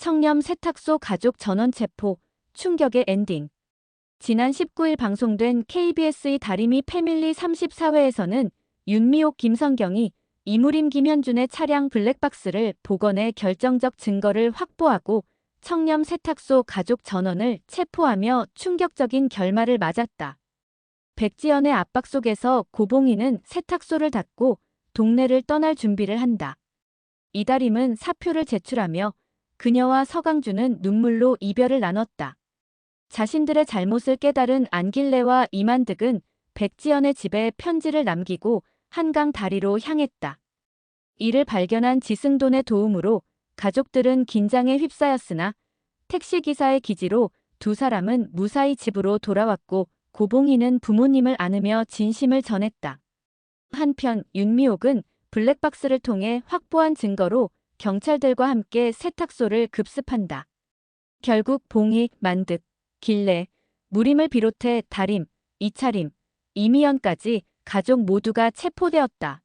청렴 세탁소 가족 전원 체포, 충격의 엔딩. 지난 19일 방송된 KBS의 다리미 패밀리 34회에서는 윤미옥 김성경이 이무림 김현준의 차량 블랙박스를 복원해 결정적 증거를 확보하고 청렴 세탁소 가족 전원을 체포하며 충격적인 결말을 맞았다. 백지연의 압박 속에서 고봉이는 세탁소를 닫고 동네를 떠날 준비를 한다. 이다림은 사표를 제출하며 그녀와 서강준은 눈물로 이별을 나눴다. 자신들의 잘못을 깨달은 안길래와 이만득은 백지연의 집에 편지를 남기고 한강 다리로 향했다. 이를 발견한 지승돈의 도움으로 가족들은 긴장에 휩싸였으나 택시기사의 기지로 두 사람은 무사히 집으로 돌아왔고 고봉이는 부모님을 안으며 진심을 전했다. 한편 윤미옥은 블랙박스를 통해 확보한 증거로 경찰들과 함께 세탁소를 급습한다. 결국 봉희, 만득, 길래, 무림을 비롯해 다림, 이차림, 이미연까지 가족 모두가 체포되었다.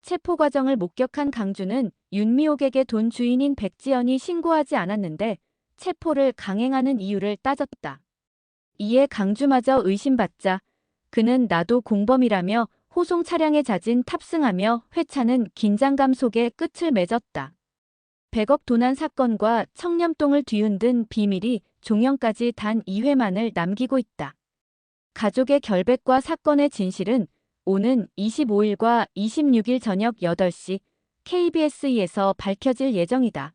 체포 과정을 목격한 강주는 윤미옥에게 돈 주인인 백지연이 신고하지 않았는데 체포를 강행하는 이유를 따졌다. 이에 강주마저 의심받자 그는 나도 공범이라며 호송 차량에 자진 탑승하며 회차는 긴장감 속에 끝을 맺었다. 100억 도난 사건과 청렴동을 뒤흔든 비밀이 종영까지 단 2회만을 남기고 있다. 가족의 결백과 사건의 진실은 오는 25일과 26일 저녁 8시 KBS에서 밝혀질 예정이다.